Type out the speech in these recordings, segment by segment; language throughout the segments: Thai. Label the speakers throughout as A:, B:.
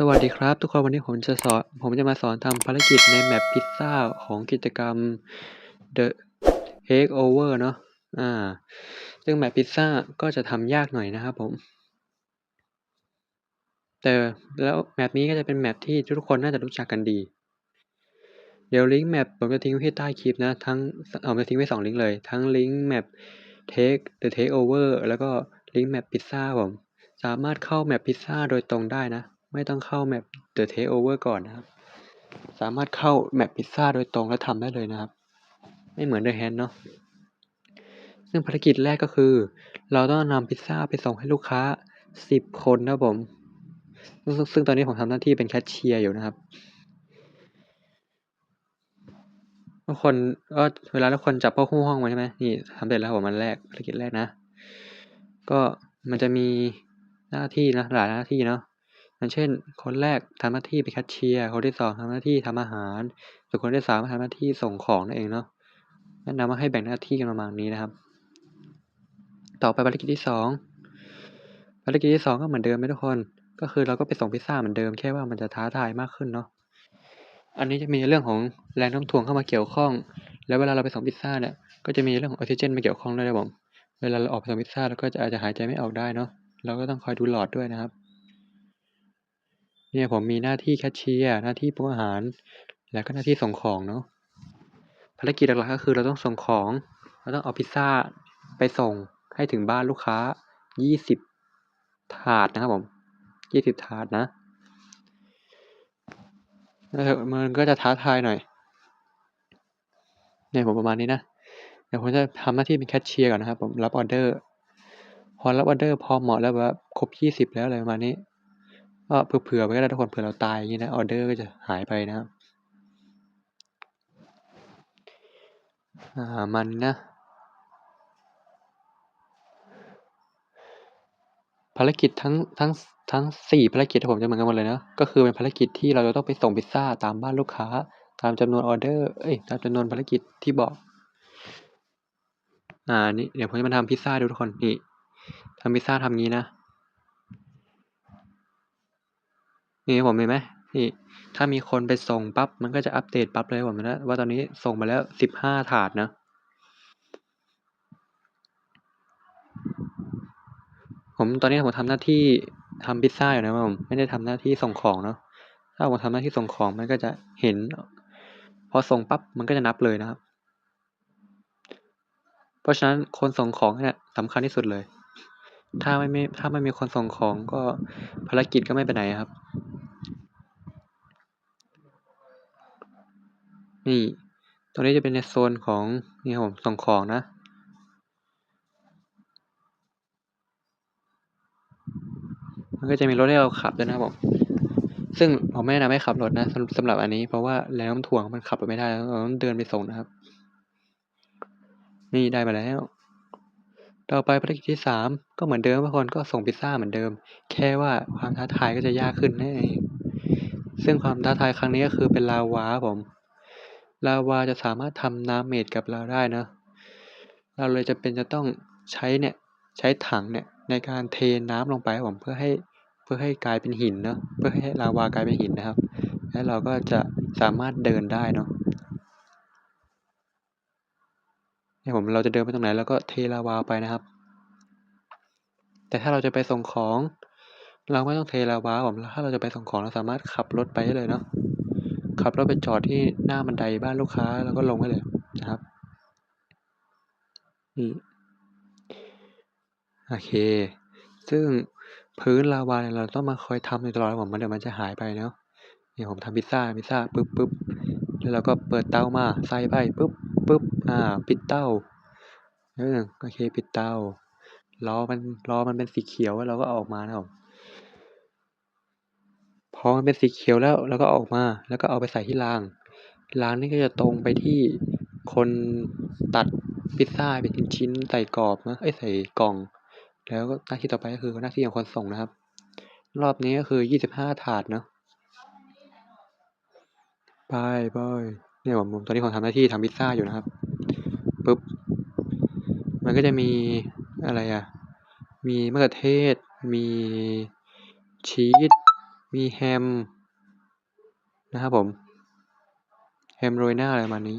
A: สวัสดีครับ ทุกคนวันนี้ผมจะสอนผมจะมาสอนทำภารกิจในแมปพิซซ่าของกิจกรรม The Takeover เนาะอ่า ซึ่งแมปพิซซ่าก็จะทำยากหน่อยนะครับผม แต่แล้วแมปนี้ก็จะเป็นแมปที่ทุกคนน่าจะรู้จักกันดี เดี๋ยวลิงก์แมปผมจะทิ้งไว้ที่ใต้คลิปนะ ทั้งเอาจะทิ้งไว้สองลิงก์เลย ทั้งลิงก์แมป Take The Takeover แล้วก็ลิงก์แมปพิซซ่าผม สามารถเข้าแมปพิซซ่าโดยตรงได้นะ ไม่ต้องเข้าแมป The Takeover ก่อนนะครับ สามารถเข้าแมปพิซซ่าโดยตรงแล้วทำได้เลยนะครับ ไม่เหมือน The Hand เนาะซึ่งภารกิจแรกก็คือ เราต้องนำพิซซ่าไปส่งให้ลูกค้าสิบคนนะผมซึ่งซึ่งตอนนี้ผมทำหน้าที่เป็นแคชเชียร์อยู่นะครับทุกคนก็เวลาทุกคนจับเข้าคู่ห้องมาใช่ไหมนี่ทำเสร็จแล้วผมมันแรกภารกิจแรกนะ ก็มันจะมีหน้าที่นะหลายหน้าที่เนาะ อย่างเช่น คนแรกทำหน้าที่เป็นแคชเชียร์ คนที่สองทำหน้าที่ทำอาหาร ส่วนคนที่สามทำหน้าที่ส่งของนั่นเองเนาะแนะนำว่าให้แบ่งหน้าที่กันประมาณนี้นะครับ ต่อไปภารกิจที่สองภารกิจที่สองก็เหมือนเดิมไหมทุกคน ก็คือเราก็ไปส่งพิซซ่าเหมือนเดิมแค่ว่ามันจะท้าทายมากขึ้นเนาะ อันนี้จะมีเรื่องของแรงโน้มถ่วงเข้ามาเกี่ยวข้อง แล้วเวลาเราไปส่งพิซซ่าเนี่ย ก็จะมีเรื่องของออกซิเจนมาเกี่ยวข้องด้วยนะผม เวลาเราออกไปส่งพิซซ่าเราก็จะอาจจะหายใจไม่ออกได้เนาะ เราก็ต้องคอยดูหลอดด้วยนะครับ เนี่ยผมมีหน้าที่แคชเชียร์หน้าที่ปรุงอาหาร แล้วก็หน้าที่ส่งของเนาะภารกิจหลักๆก็คือเราต้องส่งของ เราต้องเอาพิซซ่าไปส่งให้ถึงบ้านลูกค้า 20 ถาดนะครับผม 20 ถาดนะ มันก็จะท้าทายหน่อย เนี่ยผมประมาณนี้นะ เดี๋ยวผมจะทำหน้าที่เป็นแคชเชียร์ก่อนนะครับผม รับออเดอร์ พอรับออเดอร์พอเหมาะแล้วแบบครบ 20 แล้วอะไรประมาณนี้ ก็เผื่อๆไว้ก็ได้ทุกคนเผื่อเราตายอย่างนี้นะออเดอร์ก็จะหายไปนะครับมันนะ ภารกิจทั้งทั้งทั้งสี่ภารกิจที่ผมจะเหมือนกันหมดเลยนะก็คือเป็นภารกิจที่เราจะต้องไปส่งพิซซ่าตามบ้านลูกค้า ตามจำนวนออเดอร์เอ้ยตามจำนวนภารกิจที่บอก อ่านี่เดี๋ยวผมจะมาทำพิซซ่าดูทุกคนนี่ทำพิซซ่าทำงี้นะ นี่ผมเห็นไหมนี่ถ้ามีคนไปส่งปั๊บมันก็จะอัปเดตปั๊บเลยผมนะว่าตอนนี้ส่งมาแล้วสิบห้าถาดนะผมตอนนี้ผมทำหน้าที่ทำพิซซ่าอยู่นะผมไม่ได้ทำหน้าที่ส่งของเนาะถ้าผมทำหน้าที่ส่งของมันก็จะเห็น พอส่งปั๊บมันก็จะนับเลยนะครับ เพราะฉะนั้นคนส่งของเนี่ยสำคัญที่สุดเลย ถ้าไม่มีถ้าไม่มีคนส่งของก็ภารกิจก็ไม่ไปไหนครับ นี่ ตรงนี้จะเป็นในโซนของนี่ครับผมส่งของนะ มันก็จะมีรถให้เราขับด้วยนะครับผมซึ่งผมไม่แนะนำให้ขับรถนะสำหรับอันนี้ เพราะว่าแรงน้ำถ่วงมันขับรถไม่ได้เราต้องเดินไปส่งนะครับ นี่ได้มาแล้ว ต่อไปภารกิจที่สามก็เหมือนเดิมทุกคนก็ส่งพิซซ่าเหมือนเดิม แค่ว่าความท้าทายก็จะยากขึ้นนั่นเองซึ่งความท้าทายครั้งนี้ก็คือเป็นลาวาครับผม ลาวาจะสามารถทำน้ำเมดกับเราได้นะ เราเลยจะเป็นจะต้องใช้เนี่ยใช้ถังเนี่ยในการเทน้ำลงไปครับผมเพื่อให้เพื่อให้กลายเป็นหินเนาะเพื่อให้ลาวากลายเป็นหินนะครับ แล้วเราก็จะสามารถเดินได้เนาะเนี่ผมเราจะเดินไปตรงไหนแล้วก็เทลาวาไปนะครับ แต่ถ้าเราจะไปส่งของ เราไม่ต้องเทลาวาผมถ้าเราจะไปส่งของเราสามารถขับรถไปได้เลยเนาะขับรถไปจอดที่หน้าบันไดบ้านลูกค้าแล้วก็ลงได้เลยนะครับนี่โอเค ซึ่งพื้นลาวาเนี่ยเราต้องมาคอยทำตลอดผมมันเดี๋ยวมันจะหายไปเนาะเนี่ยผมทำพิซซ่าพิซซ่าปุ๊บปุ๊บแล้วเราก็เปิดเตามาใส่ไปปุ๊บปุ๊บ อ่า ปิดเตาเออโอเค ปิดเตาล้อมันล้อมันเป็นสีเขียวแล้วเราก็ออกมานะครับ พอมันเป็นสีเขียวแล้วเราก็ออกมา แล้วก็เอาไปใส่ที่รางรางนี่ก็จะตรงไปที่คนตัดพิซซ่าเป็นชิ้นๆใส่กรอบนะเอ้ยใส่กล่อง แล้วก็หน้าที่ต่อไปก็คือหน้าที่ของคนส่งนะครับ รอบนี้ก็คือยี่สิบห้าถาดเนาะไปไปเนี่ยผมผมตอนนี้ผมทำหน้าที่ทำพิซซ่าอยู่นะครับ ปุ๊บ มันก็จะมีอะไรอะ มีมะเขือเทศ มีชีส มีแฮม นะครับผม แฮมโรยหน้าอะไรประมาณนี้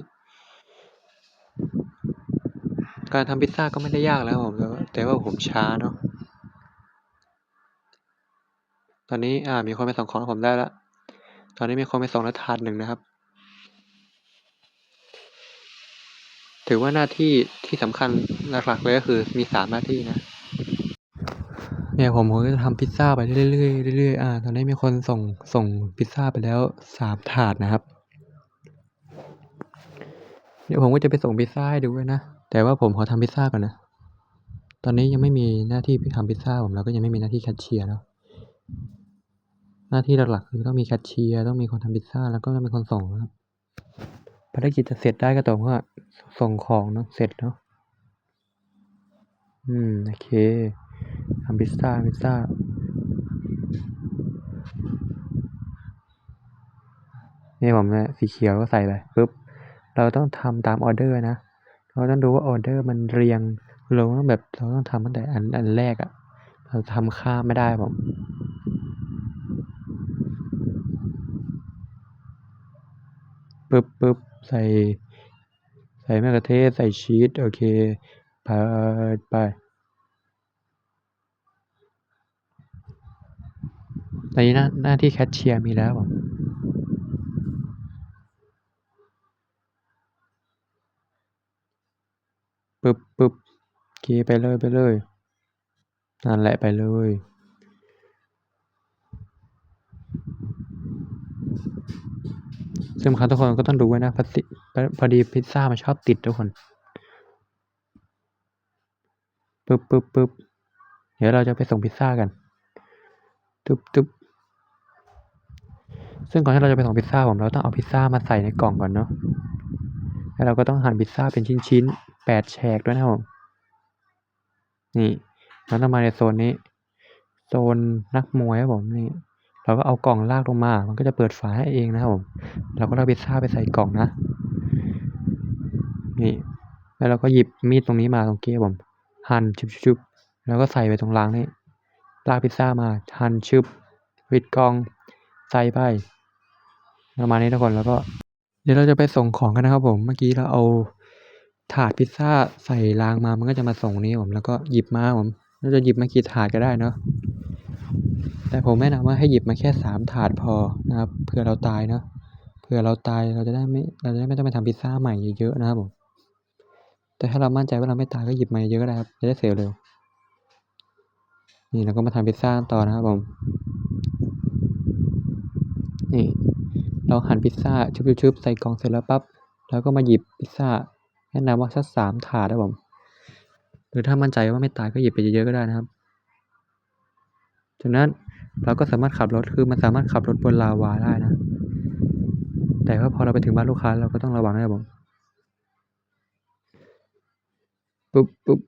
A: การทำพิซซ่าก็ไม่ได้ยากแล้วผม แต่ว่าผมช้าเนาะ ตอนนี้อ่ามีคนไปส่งของให้ผมได้แล้วตอนนี้มีคนไปส่งแล้วถาดหนึ่งนะครับ ถือว่าหน้าที่ที่สำคัญหลักๆเลยก็คือมีสามหน้าที่นะเนี่ยผมก็จะทำพิซซ่าไปเรื่อยๆเรื่อยๆอ่าตอนนี้มีคนส่งส่งพิซซ่าไปแล้วสามถาดนะครับ เดี๋ยวผมก็จะไปส่งพิซซ่าให้ดูด้วยนะ แต่ว่าผมขอทำพิซซ่าก่อนนะ ตอนนี้ยังไม่มีหน้าที่ทำพิซซ่าผมแล้วก็ยังไม่มีหน้าที่แคชเชียร์เนาะหน้าที่หลักๆคือต้องมีแคชเชียร์ต้องมีคนทำพิซซ่าแล้วก็ต้องมีคนส่งนะครับ ภารกิจจะเสร็จได้ก็ต่อเมื่อส่งของเนาะเสร็จเนาะอืม โอเคทำพิซซ่าพิซซ่านี่ผมเนี่ยสีเขียวก็ใส่ไปปุ๊บเราต้องทำตามออเดอร์นะ เราต้องดูว่าออเดอร์มันเรียงเราต้องแบบเราต้องทำตั้งแต่อันอันแรกอะ่ะ เราทำข้ามไม่ได้ผม ปึ๊บปึ๊บใส่ ใส่มะเขือเทศ ใส่ชีส โอเคไปไปตอนนี้หน้าหน้าที่แคชเชียร์มีแล้วผมปึ๊บปึ๊บโอเคไปเลยไปเลยนั่นแหละไปเลย ซึ่งครั้งทุกคนก็ต้องดูไว้นะพอพอดีพิซซ่ามันชอบติดทุกคนปึ๊บปึ๊บปึ๊บเดี๋ยวเราจะไปส่งพิซซ่ากันตึ๊บตึ๊บซึ่งก่อนที่เราจะไปส่งพิซซ่าผมเราต้องเอาพิซซ่ามาใส่ในกล่องก่อนเนาะแล้วเราก็ต้องหั่นพิซซ่าเป็นชิ้นๆแปดแฉกด้วยนะผมนี่เราต้องมาในโซนนี้ โซนนักมวยครับผมนี่ เราก็เอากล่องลากลงมา มันก็จะเปิดฝาให้เองนะครับผมเราก็เอาพิซซ่าไปใส่กล่องนะ นี่ แล้วเราก็หยิบมีดตรงนี้มาตรงกี้ผม หั่นชุบๆแล้วก็ใส่ไปตรงรางนี้ลากพิซซ่ามาหั่นชึบวิดกล่องใส่ไปประมาณนี้ทุกคนแล้วก็ เดี๋ยวเราจะไปส่งของกันนะครับผมเมื่อกี้เราเอาถาดพิซซ่าใส่รางมามันก็จะมาส่งนี้ผมแล้วก็หยิบมาผมเราจะหยิบมากี่ถาดก็ได้เนาะ แต่ผมแนะนำว่าให้หยิบมาแค่สามถาดพอนะครับเผื่อเราตายเนาะเผื่อเราตายเราจะได้ไม่เราจะได้ไม่ต้องไปทำพิซซ่าใหม่เยอะๆนะครับผมแต่ถ้าเรามั่นใจว่าเราไม่ตายก็หยิบมาเยอะก็ได้ครับจะได้เสร็จเร็ว นี่เราก็มาทำพิซซ่าต่อนะครับผมนี่เราหั่นพิซซ่าชุบๆๆใส่กล่องเสร็จแล้วปั๊บเราก็มาหยิบพิซซ่าแนะนำว่าสักสามถาดนะผมหรือถ้ามั่นใจว่าไม่ตายก็หยิบไปเยอะๆก็ได้นะครับจากนั้น เราก็สามารถขับรถคือมันสามารถขับรถบนลาวาได้นะ แต่ว่าพอเราไปถึงบ้านลูกค้าเราก็ต้องระวังนะครับผมปุ๊บปุ๊บ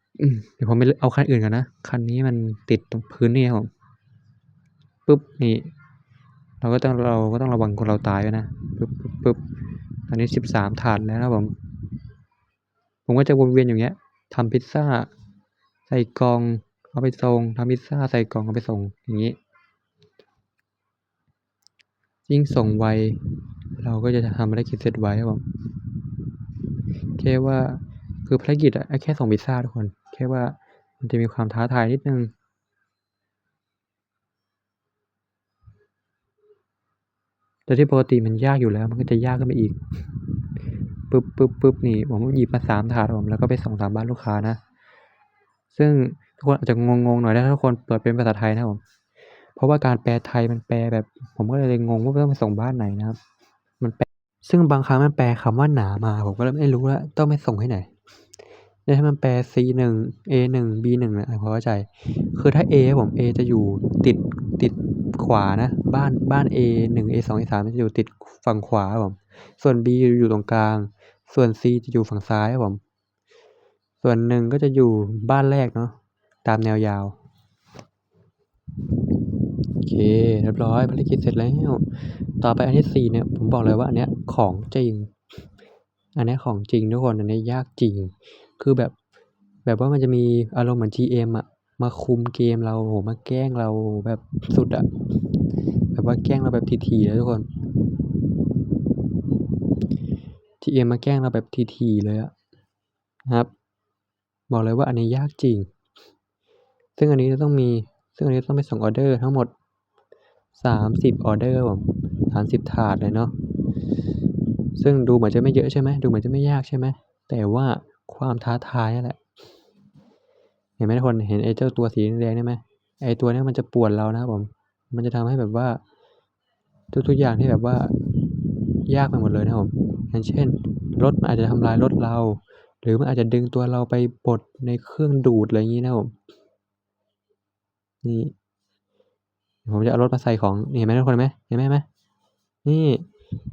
A: เดี๋ยวผมไปเอาคันอื่นก่อนนะ คันนี้มันติดตรงพื้นนี่ครับผมปุ๊บนี่ เราก็ต้องเราก็ต้องระวังคนเราตายไว้นะปุ๊บปุ๊บปุ๊บตอนนี้สิบสามถาดแล้วนะครับผมผมก็จะวนเวียนอย่างเงี้ยทำพิซซ่า ใส่กล่องเอาไปส่งทำพิซซ่าใส่กล่องเอาไปส่งอย่างนี้ ยิ่งส่งไว เราก็จะทำภารกิจเสร็จไวครับผมแค่ว่าคือภารกิจอะแค่ส่งพิซซ่าทุกคน แค่ว่ามันจะมีความท้าทายนิดนึงแต่ที่ปกติมันยากอยู่แล้ว มันก็จะยากขึ้นไปอีกปุ๊บปุ๊บปุ๊บนี่ผมหยิบมาสามถาดผมแล้วก็ไปส่งตามบ้านลูกค้านะ ซึ่งทุกคนอาจจะงงๆหน่อยนะถ้าทุกคนเปิดเป็นภาษาไทยนะผม เพราะว่าการแปลไทยมันแปลแบบ ผมก็เลยงงว่าต้องไปส่งบ้านไหนนะครับ มันแปลซึ่งบางครั้งมันแปลคำว่าหนามา ผมก็เลยไม่รู้แล้วต้องไปส่งให้ไหนแล้วถ้ามันแปล C หนึ่ง A หนึ่ง B หนึ่งอะผมเข้าใจ คือถ้า A ผม A จะอยู่ติดติดขวานะ บ้านบ้าน A หนึ่ง A สอง A สามจะอยู่ติดฝั่งขวาผม ส่วน B อยู่ตรงกลาง ส่วน C จะอยู่ฝั่งซ้ายผม ส่วนหนึ่งก็จะอยู่บ้านแรกเนาะตามแนวยาว โอเคเรียบร้อยภารกิจเสร็จแล้ว ต่อไปอันที่สี่เนี่ยผมบอกเลยว่าอันเนี้ยของจริง อันเนี้ยของจริงทุกคนอันเนี้ยยากจริง คือแบบแบบว่ามันจะมีอารมณ์เหมือน GM อะมาคุมเกมเราโอ้โฮมาแกล้งเราแบบสุดอะแบบว่าแกล้งเราแบบทีๆเลยทุกคน TM มาแกล้งเราแบบทีๆเลยอะนะครับ บอกเลยว่าอันนี้ยากจริง ซึ่งอันนี้จะต้องมี ซึ่งอันนี้ต้องไปส่งออเดอร์ทั้งหมด 30 ออเดอร์ครับผม30 ถาดเลยเนาะ ซึ่งดูเหมือนจะไม่เยอะใช่ไหมดูเหมือนจะไม่ยากใช่ไหม แต่ว่าความท้าทายนั่นแหละ เห็นไหมทุกคน เห็นไอ้เจ้าตัวสีแดงๆนี่ไหมไอ้ตัวนี้มันจะปวนเรานะครับผม มันจะทำให้แบบว่า ทุกๆอย่างที่แบบว่ายากไปหมดเลยนะผม อย่างเช่น รถมันอาจจะทำลายรถเรา หรือมันอาจจะดึงตัวเราไปบดในเครื่องดูดอะไรอย่างี้นะผม นี่ผมจะเอารถมาใส่ของเห็นไหมทุกคนไหมเห็นไหมไหมนี่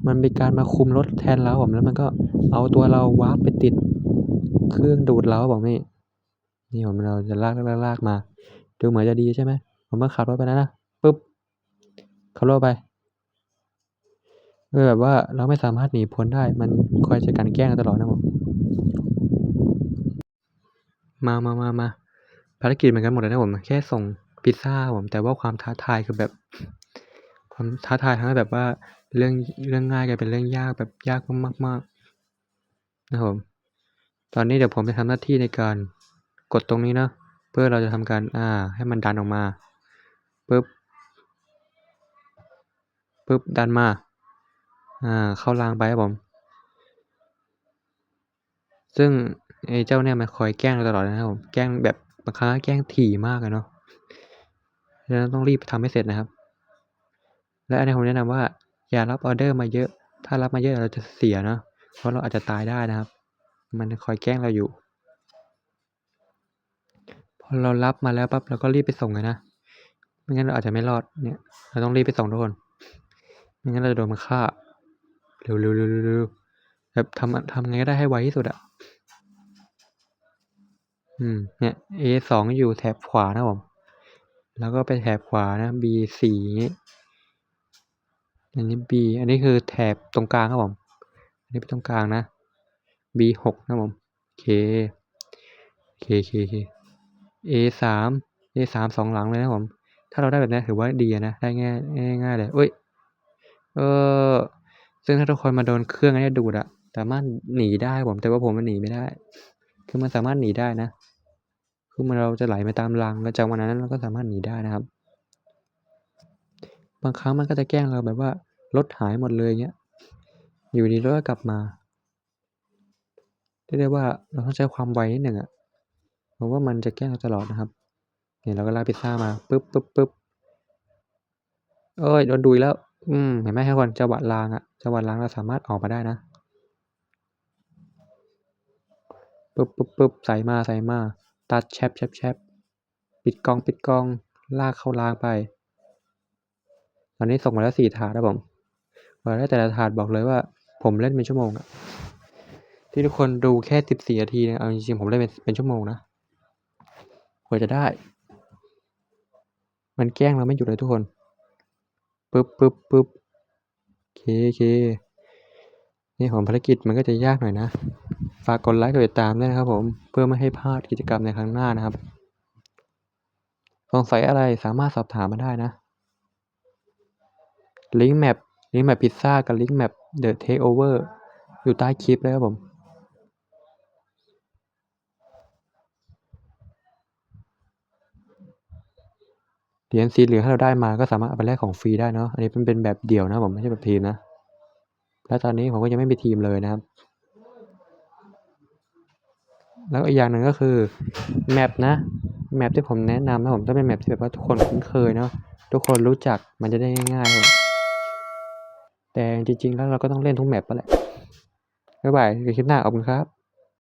A: มันเป็นการมาคุมรถแทนเราบผมแล้วมันก็เอาตัวเราวาร์ปไปติดเครื่องดูดเราบผมนี่นี่ผมเราจะลากๆๆๆมา ดูเหมือนจะดีใช่ไหมผมก็ขับรถไปแล้วนะปึ๊บขับรถไปโดยแบบว่าเราไม่สามารถหนีพ้นได้ มันคอยจะกันแกล้งตลอดนะครับผมมาๆๆๆภารกิจเหมือนกันหมดเลยนะผม แค่ส่ง พิซซ่าผม แต่ว่าความท้าทายคือแบบ ความท้าทายทำให้แบบว่าเรื่องเรื่องง่ายกลายเป็นเรื่องยากแบบยากมากๆนะครับผมตอนนี้เดี๋ยวผมจะทำหน้าที่ในการกดตรงนี้เนาะเพื่อเราจะทำการอ่า ให้มันดันออกมาปึ๊บปึ๊บดันมาอ่าเข้ารางไปครับผม ซึ่งไอ้เจ้าเนี่ยมันคอยแกล้งเราตลอดนะครับผมแกล้งแบบบางครั้งแกล้งถี่มากอะเนาะ ฉะนั้นต้องรีบทำให้เสร็จนะครับ และอันนี้ผมแนะนำว่าอย่ารับออเดอร์มาเยอะ ถ้ารับมาเยอะเราจะเสียเนาะเพราะเราอาจจะตายได้นะครับ มันคอยแกล้งเราอยู่ พอเรารับมาแล้วปั๊บเราก็รีบไปส่งเลยนะไม่งั้นเราอาจจะไม่รอดเนี่ย เราต้องรีบไปส่งทุกคนไม่งั้นเราจะโดนมันฆ่าเร็วๆๆๆแบบทำทำไงก็ได้ให้ไวที่สุดอะอืมเนี่ย A2 องอยู่แถบขวานะผม แล้วก็ไปแถบขวานะ B4 อย่างงี้อันนี้ B อันนี้คือแถบตรงกลางครับผม อันนี้เป็นตรงกลางนะ B6 นะครับผมโอเคโอเคๆๆ A3 A3 2หลังเลยนะผม ถ้าเราได้แบบนี้ถือว่าดีนะ ได้ง่ายง่ายๆเลยอุ๊ยเออ ซึ่งถ้าทุกคนมาโดนเครื่องอันนี้ดูดอะสามารถหนีได้ผม แต่ว่าผมมันหนีไม่ได้ คือมันสามารถหนีได้นะ คือเมือนเราจะไหลไปตามรางแล้วจังหวะนั้นเราก็สามารถหนีได้นะครับ บางครั้งมันก็จะแกล้งเราแบบว่ารถหายหมดเลยอย่างเงี้ย อยู่ดีๆรถก็กลับมาเรียกได้ว่าเราต้องใช้ความไวนิดหนึ่งอะเพราะว่ามันจะแกล้งเราตลอดนะครับ เนี่ยเราก็ลาพิซซามาปึ๊บๆๆโอ๊ยโดนดูดอีกแล้ว อืมเห็นไหมทุกคนจังหวะรางอะจังหวะรางเราสามารถออกมาได้นะปึ๊บๆๆใส่มาๆ ตัดแชบๆๆปิดกล่องลากเข้ารางไป ตอนนี้ส่งมาแล้ว4ถาดครับผมกว่าได้แต่ละถาดบอกเลยว่า ผมเล่นเป็นชั่วโมงอะที่ทุกคนดูแค่14นาทีเนี่ยเอาจริงๆผมเล่นเป็นเป็นชั่วโมงนะกว่าจะได้ มันแกล้งเราไม่หยุดเลยทุกคนปึ๊บๆๆโอเคๆนี่ของภารกิจมันก็จะยากหน่อยนะ ฝากกดไลค์กดติดตามด้วยนะครับผมเพื่อไม่ให้พลาดกิจกรรมในครั้งหน้านะครับ สงสัยอะไรสามารถสอบถามมาได้นะลิงก์ Map ลิงก์ Map พิซซ่ากับลิงก์ Map The Takeover อร์อยู่ใต้คลิปเลยครับผมเหรียญสีเหลืองที่เราได้มาก็สามารถเอาไปแลกของฟรีได้เนาะอันนี้มันเป็นแบบเดี่ยวนะผมไม่ใช่แบบทีมนะ และตอนนี้ผมก็ยังไม่มีทีมเลยนะครับ แล้วอีกอย่างหนึ่งก็คือแมปนะแมปที่ผมแนะนำนะผมต้องเป็นแมปที่แบบว่าทุกคนคุ้นเคยเนาะทุกคนรู้จักมันจะได้ง่ายๆแต่จริงๆแล้วเราก็ต้องเล่นทุกแมปไปแหละบ๊ายบายคลิปหน้าขอบคุณครับ